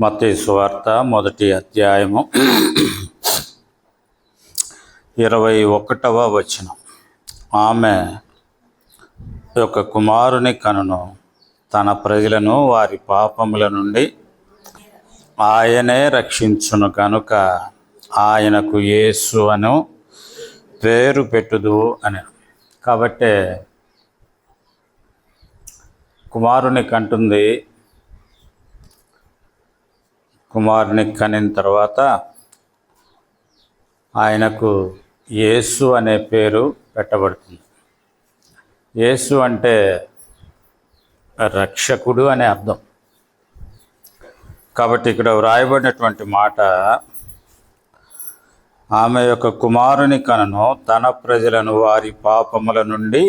మత్తయి సువార్త మొదటి అధ్యాయము ఇరవై ఒకటవ వచనం. ఆమె యొక్క కుమారుని కనును తన ప్రజలను వారి పాపముల నుండి ఆయనే రక్షించును కనుక ఆయనకు యేసు అను పేరు పెట్టుదు అని కాబట్టి కుమారుని కంటుంది కుమారుని కనిన తర్వాత ఆయనకు యేసు అనే పేరు పెట్టబడుతుంది. యేసు అంటే రక్షకుడు అనే అర్థం. కాబట్టి ఇక్కడ వ్రాయబడినటువంటి మాట ఆమె యొక్క కుమారుని కనను తన ప్రజలను వారి పాపముల నుండి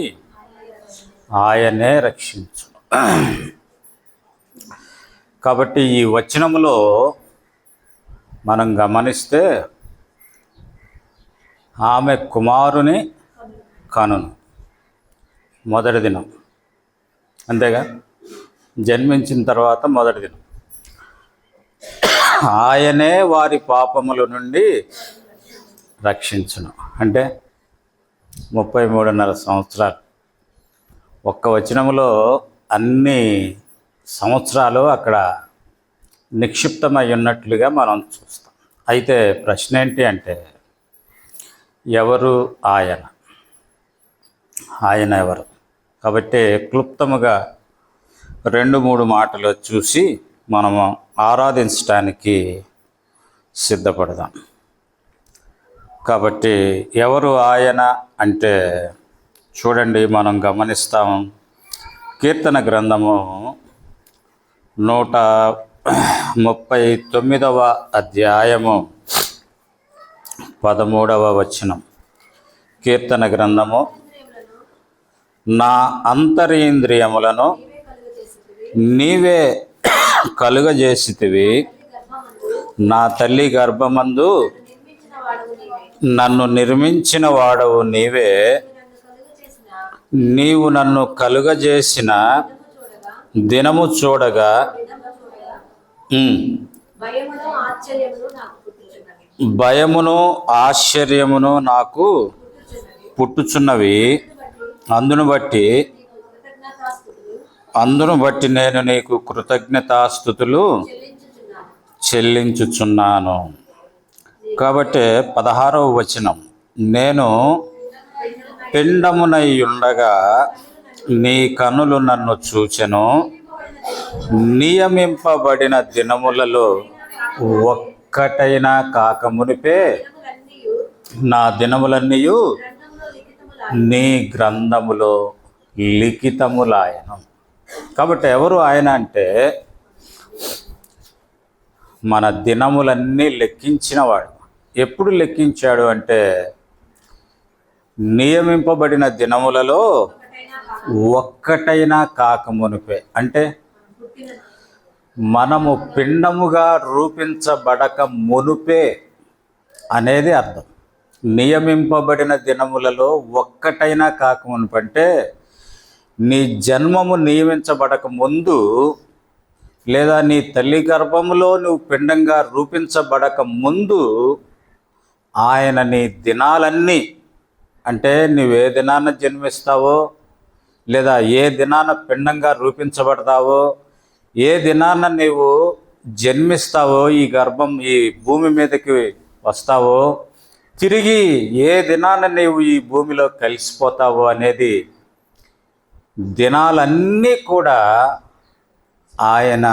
ఆయనే రక్షించు కాబట్టి ఈ వచనములో మనం గమనిస్తే ఆమె కుమారుని కనును. మొదటి దినం. అంతేగా? జన్మించిన తర్వాత మొదటి దినం. ఆయనే వారి పాపముల నుండి రక్షించును. అంటే ముప్పై మూడున్నర సంవత్సరాలు. ఒక్క వచనములో అన్ని సంవత్సరాలు అక్కడ నిక్షిప్తమై ఉన్నట్లుగా మనం చూస్తాం. అయితే ప్రశ్న ఏంటి అంటే ఎవరు ఆయన? ఆయన ఎవరు? కాబట్టి క్లుప్తముగా రెండు మూడు మాటలు చూసి మనము ఆరాధించడానికి సిద్ధపడదాం. కాబట్టి ఎవరు ఆయన అంటే చూడండి మనం గమనిస్తాం కీర్తన గ్రంథము నూట ముప్పై తొమ్మిదవ అధ్యాయము పదమూడవ వచనం. కీర్తన గ్రంథము నా అంతరేంద్రియములను నీవే కలుగజేసితివి. నా తల్లి గర్భమందు నన్ను నిర్మించిన వాడవు నీవే. నీవు నన్ను కలుగజేసిన దినము చూడగా భయమును ఆశ్చర్యమును నాకు పుట్టుచున్నవి. అందును బట్టి అందును బట్టి నేను నీకు కృతజ్ఞతాస్థుతులు చెల్లించుచున్నాను. కాబట్టి పదహారవ వచనం. నేను పిండమునై ఉండగా నీ కనులు నన్ను చూచెను. నియమింపబడిన దినములలో ఒక్కటైనా కాకమునిపే నా దినములన్నీ నీ గ్రంథములో లిఖితములాయను. కాబట్టి ఎవరు ఆయన అంటే మన దినములన్నీ లెక్కించినవాడు ఎప్పుడు లెక్కించాడు అంటే నియమింపబడిన దినములలో కాక ఒక్కటైనా కాకమునిపే అంటే మనము పిండముగా రూపించబడక మునుపే అనేది అర్థం. నియమింపబడిన దినములలో ఒక్కటైనా కాకమునుపంటే నీ జన్మము నియమించబడక ముందు లేదా నీ తల్లి గర్భములో నువ్వు పిండంగా రూపించబడక ముందు ఆయన నీ దినాలన్నీ అంటే నువ్వు ఏ దినాన జన్మిస్తావో లేదా ఏ దినాన పిండంగా రూపించబడతావో ఏ దినాన నీవు జన్మిస్తావో ఈ గర్భం ఈ భూమి మీదకి వస్తావో తిరిగి ఏ దినాన నీవు ఈ భూమిలో కలిసిపోతావో అనేది దినాలన్నీ కూడా ఆయన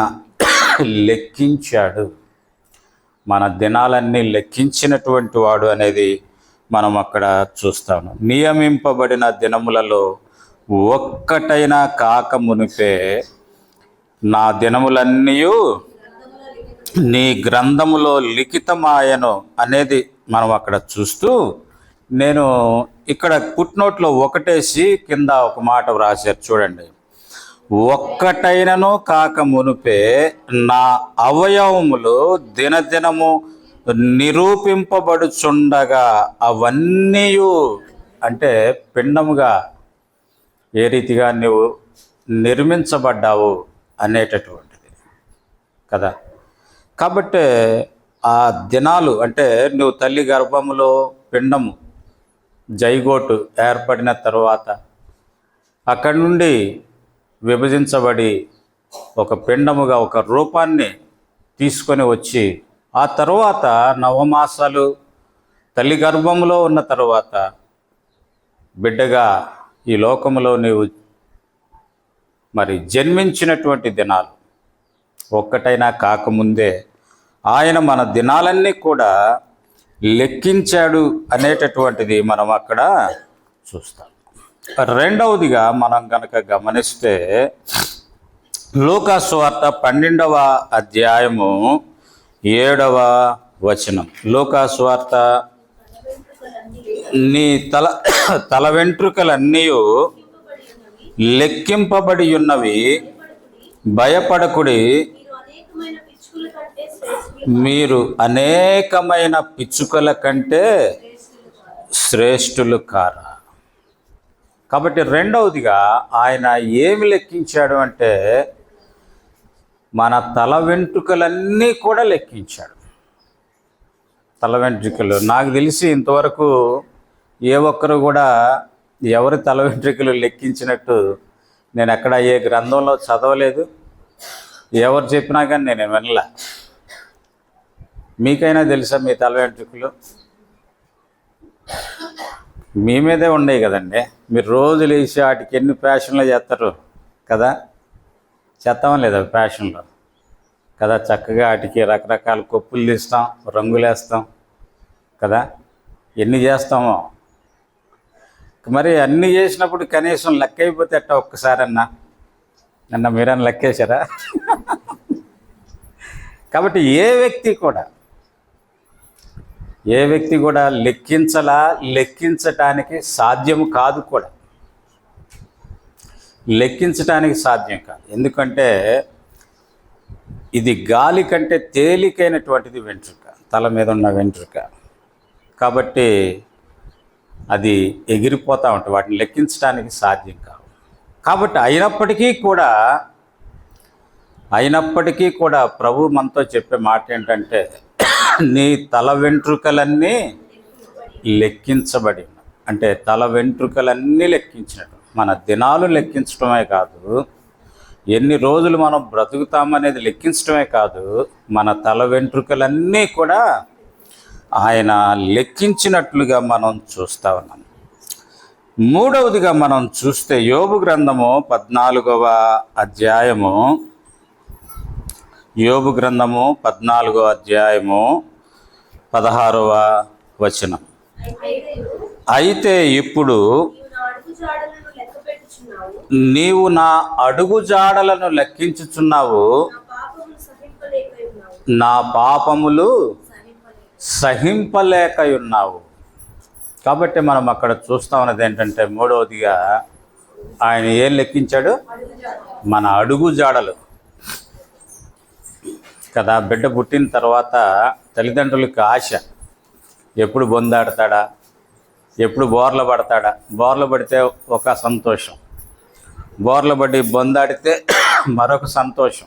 లెక్కించాడు. మన దినాలన్నీ లెక్కించినటువంటి వాడు అనేది మనం అక్కడ చూస్తాము. నియమింపబడిన దినములలో ఒక్కటైనా కాక మునిపే నా దినములన్నీ నీ గ్రంథములో లిఖితమాయను అనేది మనం అక్కడ చూస్తూ నేను ఇక్కడ పుట్నోట్లో ఒకటేసి కింద ఒక మాట వ్రాశారు చూడండి. ఒక్కటైనను కాక మునుపే నా అవయవములు దినదినము నిరూపింపబడుచుండగా అవన్నీ అంటే పిండముగా ఏ రీతిగా నువ్వు నిర్మించబడ్డావు? అనేటటువంటిది. కదా? కాబట్టి ఆ దినాలు అంటే నువ్వు తల్లి గర్భములో పిండము జైగోటు ఏర్పడిన తర్వాత అక్కడి నుండి విభజించబడి ఒక పిండముగా ఒక రూపాన్ని తీసుకొని వచ్చి ఆ తర్వాత నవమాసాలు తల్లి గర్భంలో ఉన్న తర్వాత బిడ్డగా ఈ లోకములో నీవు మరి జన్మించినటువంటి దినాలు. ఒక్కటైనా కాకముందే ఆయన మన దినాలన్నీ కూడా లెక్కించాడు అనేటటువంటిది మనం అక్కడ చూస్తాం. రెండవదిగా మనం కనుక గమనిస్తే లోకాసువార్త పన్నెండవ అధ్యాయము ఏడవ వచనం. లోకాసువార్త నీ తల తల వెంట్రుకలన్నీ లెక్కింపబడి ఉన్నవి భయపడకుడి. మీరు అనేకమైన పిచ్చుకల కంటే శ్రేష్ఠులు కారా. కాబట్టి రెండవదిగా ఆయన ఏమి లెక్కించాడు అంటే మన తల వెంట్రుకలన్నీ కూడా లెక్కించాడు. తల వెంట్రుకలు. నాకు తెలిసి ఇంతవరకు ఏ ఒక్కరు కూడా ఎవరి తల వెంట్రుకలు లెక్కించినట్టు నేను ఎక్కడ ఏ గ్రంథంలో చదవలేదు. ఎవరు చెప్పినా కానీ నేను వినలే. మీకైనా తెలుసా మీ తల వెంట్రుకలు? మీ మీదే ఉన్నాయి కదండి. మీరు రోజు లేచి వాటికి ఎన్ని ఫ్యాషన్లు చేస్తారు కదా? చేస్తాం లేదా ఫ్యాషన్లో? కదా చక్కగా వాటికి రకరకాల కొప్పులు తీస్తాం రంగులు వేస్తాం కదా? ఎన్ని చేస్తామో మరి అన్ని చేసినప్పుడు కనీసం లెక్క అయిపోతే అట్ట ఒక్కసారన్నా? నిన్న మీరన్నా లెక్కేశారా? కాబట్టి ఏ వ్యక్తి కూడా ఏ వ్యక్తి కూడా లెక్కించలా లెక్కించటానికి సాధ్యం కాదు కూడా. లెక్కించటానికి సాధ్యం కాదు. ఎందుకంటే ఇది గాలి కంటే తేలికైనటువంటిది వెంట్రుక తల మీద ఉన్న వెంట్రుక. కాబట్టి అది ఎగిరిపోతూ ఉంటుంది వాటిని లెక్కించడానికి సాధ్యం కాదు కాబట్టి అయినప్పటికీ కూడా అయినప్పటికీ కూడా ప్రభు మనతో చెప్పే మాట ఏంటంటే నీ తల వెంట్రుకలన్నీ లెక్కించబడి అంటే తల వెంట్రుకలన్నీ లెక్కించినట్టు. మన దినాలు లెక్కించడమే కాదు ఎన్ని రోజులు మనం బ్రతుకుతామనేది లెక్కించడమే కాదు మన తల వెంట్రుకలన్నీ కూడా ఆయన లెక్కించినట్లుగా మనం చూస్తా ఉన్నాం. మూడవదిగా మనం చూస్తే యోబు గ్రంథము పద్నాలుగవ అధ్యాయము. యోబు గ్రంథము పద్నాలుగో అధ్యాయము పదహారవ వచనం. అయితే ఇప్పుడు నీవు నా అడుగు జాడలను లెక్కించుచున్నావు. నా పాపములు సహింపలేక ఉన్నావు కాబట్టి మనం అక్కడ చూస్తా ఉన్నది ఏంటంటే మూడవదిగా ఆయన ఏం లెక్కించాడు? మన అడుగు జాడలు. కదా బిడ్డ పుట్టిన తర్వాత తల్లిదండ్రులకు ఆశ ఎప్పుడు బొందాడతాడా? ఎప్పుడు బోర్ల పడతాడా? బోర్ల పడితే ఒక సంతోషం. బోర్ల పడి బొందాడితే మరొక సంతోషం.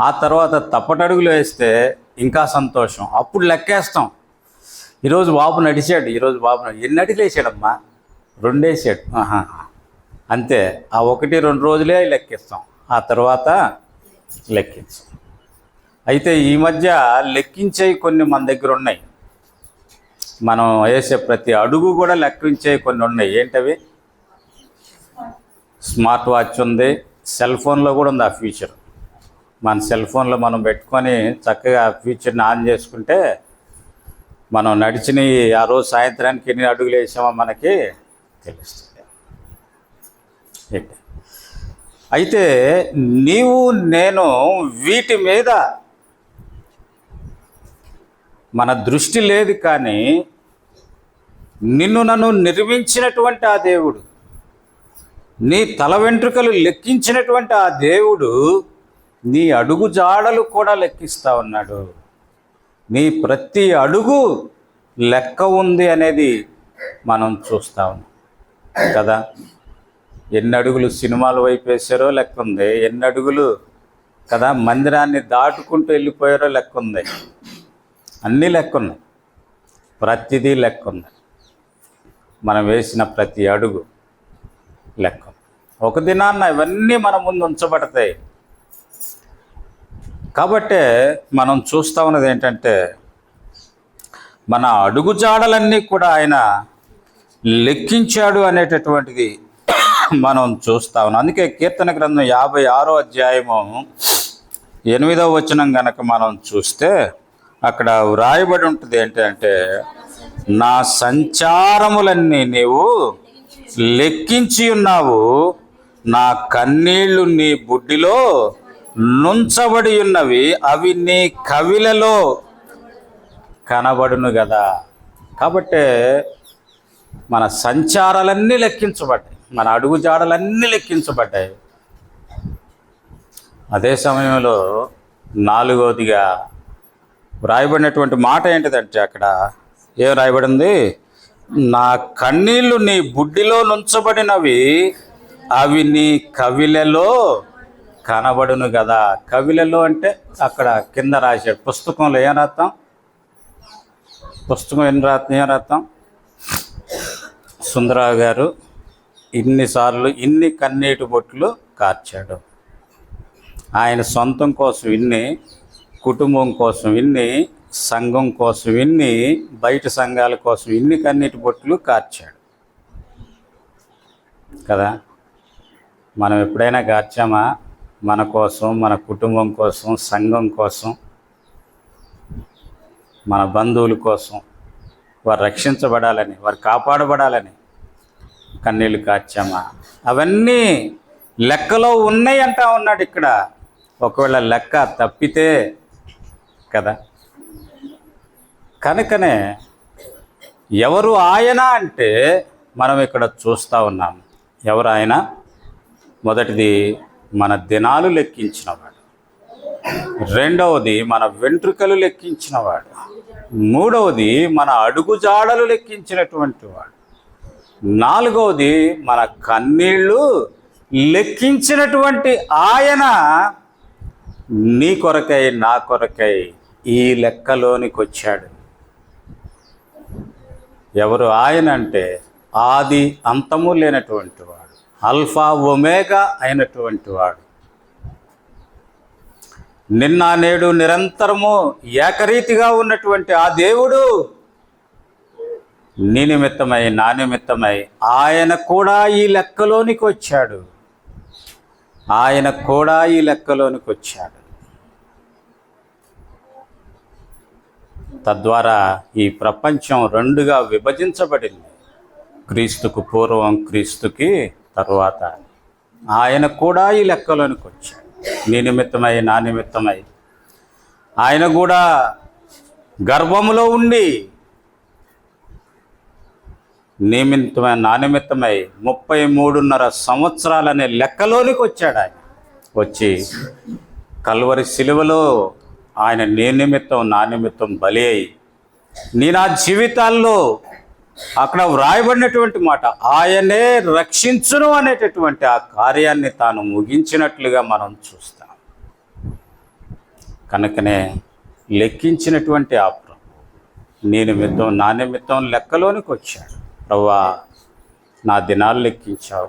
ఆ తర్వాత తప్పటడుగులు వేస్తే ఇంకా సంతోషం. అప్పుడు లెక్కేస్తాం. ఈరోజు బాబు నడిచాడు ఈరోజు బాబు ఎన్ని అడిగి వేసాడమ్మా? రెండేసాడు. అంతే. ఆ ఒకటి రెండు రోజులే లెక్కిస్తాం. ఆ తర్వాత లెక్కించాం. అయితే ఈ మధ్య లెక్కించేవి కొన్ని మన దగ్గర ఉన్నాయి. మనం వేసే ప్రతి అడుగు కూడా లెక్కించే కొన్ని ఉన్నాయి. ఏంటవి? స్మార్ట్ వాచ్ ఉంది సెల్ ఫోన్లో కూడా ఉంది ఆ ఫీచర్. మన సెల్ ఫోన్లో మనం పెట్టుకొని చక్కగా ఫ్యూచర్ని ఫీచర్ని ఆన్ చేసుకుంటే మనం నడిచిన ఆ రోజు సాయంత్రానికి ఎన్ని అడుగులు వేసామో మనకి తెలుస్తుంది. అయితే నీవు నేను వీటి మీద మన దృష్టి లేదు కానీ నిన్ను నన్ను నిర్మించినటువంటి ఆ దేవుడు నీ తల వెంట్రుకలు లెక్కించినటువంటి ఆ దేవుడు నీ అడుగు జాడలు కూడా లెక్కిస్తా ఉన్నాడు. నీ ప్రతి అడుగు లెక్క ఉంది అనేది మనం చూస్తా ఉన్నాం. కదా? ఎన్ని అడుగులు సినిమాల వైపు వేసారో లెక్క ఉంది. ఎన్ని అడుగులు కదా? మందిరాన్ని దాటుకుంటూ వెళ్ళిపోయారో లెక్క ఉంది. అన్నీ లెక్క ఉన్నాయి. ప్రతిదీ లెక్క ఉంది. మనం వేసిన ప్రతి అడుగు లెక్క ఒక దినాన్న ఇవన్నీ మన ముందు ఉంచబడతాయి. కాబట్టే మనం చూస్తా ఉన్నది ఏంటంటే మన అడుగుజాడలన్నీ కూడా ఆయన లెక్కించాడు అనేటటువంటిది మనం చూస్తా ఉన్నాం. అందుకే కీర్తన గ్రంథం యాభై ఆరో అధ్యాయము ఎనిమిదవ వచనం గనక మనం చూస్తే అక్కడ వ్రాయబడి ఉంటుంది ఏంటంటే నా సంచారములన్నీ నీవు లెక్కించి ఉన్నావు నా కన్నీళ్ళు నీ బుడ్డిలో నుంచబడి ఉన్నవి అవి నీ కవిలలో కనబడును కదా కాబట్టే మన సంచారాలన్నీ లెక్కించబడ్డాయి మన అడుగుజాడలన్నీ లెక్కించబడ్డాయి. అదే సమయంలో నాలుగవదిగా వ్రాయబడినటువంటి మాట ఏంటిదంటే అక్కడ ఏం రాయబడింది? నా కన్నీళ్ళు నీ బుడ్డిలో నుంచబడినవి అవి నీ కవిలలో కనబడును కదా కవిలలో అంటే అక్కడ కింద రాశాడు. పుస్తకంలో ఏం రాస్తాం? పుస్తకం ఏం రా ఏం రాస్తాం? సుందరరావు గారు ఇన్నిసార్లు ఇన్ని కన్నీటి బొట్లు కార్చాడు. ఆయన సొంతం కోసం ఇన్ని కుటుంబం కోసం ఇన్ని సంఘం కోసం ఇన్ని బయట సంఘాల కోసం ఇన్ని కన్నీటి బొట్లు కార్చాడు. కదా? మనం ఎప్పుడైనా కార్చామా? మన కోసం మన కుటుంబం కోసం సంఘం కోసం మన బంధువుల కోసం వారు రక్షించబడాలని వారు కాపాడబడాలని కన్నీళ్ళు కాచామా అవన్నీ లెక్కలో ఉన్నాయి అంటా ఉన్నాడు ఇక్కడ. ఒకవేళ లెక్క తప్పితే కదా. కనుకనే ఎవరు ఆయన అంటే మనం ఇక్కడ చూస్తూ ఉన్నాం. ఎవరు ఆయన? మొదటిది మన దినాలు లెక్కించినవాడు. రెండవది మన వెంట్రుకలు లెక్కించినవాడు. మూడవది మన అడుగుజాడలు లెక్కించినటువంటి వాడు. నాలుగవది మన కన్నీళ్ళు లెక్కించినటువంటి ఆయన నీ కొరకై నా కొరకై ఈ లెక్కలోనికి వచ్చాడు ఎవరు ఆయన అంటే ఆది అంతము లేనటువంటి వాడు. అల్ఫా ఒమేగా అయినటువంటి వాడు. నిన్న నేడు నిరంతరము ఏకరీతిగా ఉన్నటువంటి ఆ దేవుడు నీ నిమిత్తమై నా నిమిత్తమై ఆయన కూడా ఈ లెక్కలోనికి వచ్చాడు. ఆయన కూడా ఈ లెక్కలోనికి వచ్చాడు. తద్వారా ఈ ప్రపంచం రెండుగా విభజించబడింది. క్రీస్తుకు పూర్వం క్రీస్తుకి తరువాత ఆయన కూడా ఈ లెక్కలోనికి వచ్చాడు. నీ నిమిత్తమై నా నిమిత్తమై. ఆయన కూడా గర్భములో ఉండి నిమిత్తమై నా నిమిత్తమై ముప్పై మూడున్నర సంవత్సరాలనే లెక్కలోనికి వచ్చాడు ఆయన. వచ్చి కల్వరి శిలువలో ఆయన నీ నిమిత్తం నా నిమిత్తం బలి అయి నీ నా జీవితాల్లో అక్కడ వ్రాయబడినటువంటి మాట ఆయనే రక్షించును అనేటటువంటి ఆ కార్యాన్ని తాను ముగించినట్లుగా మనం చూస్తాం. కనుకనే లెక్కించినటువంటి ఆ ప్రభు నీ నిమిత్తం నా నిమిత్తం లెక్కలోనికి వచ్చాడు. ప్రవ్వా నా దినాలు లెక్కించావు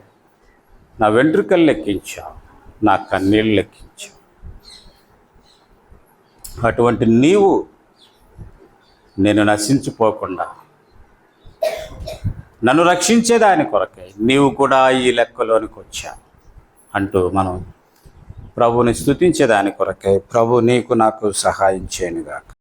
నా వెంట్రుకలు లెక్కించావు నా కన్నీళ్ళు లెక్కించావు. అటువంటి నీవు నేను నశించిపోకుండా నన్ను రక్షించేదాని కొరకై. నీవు కూడా ఈ లెక్కలోనికి వచ్చా అంటూ మనం ప్రభుని స్తుతించేదాని కొరకై. ప్రభు నీకు నాకు సహాయం చేయనుగాక.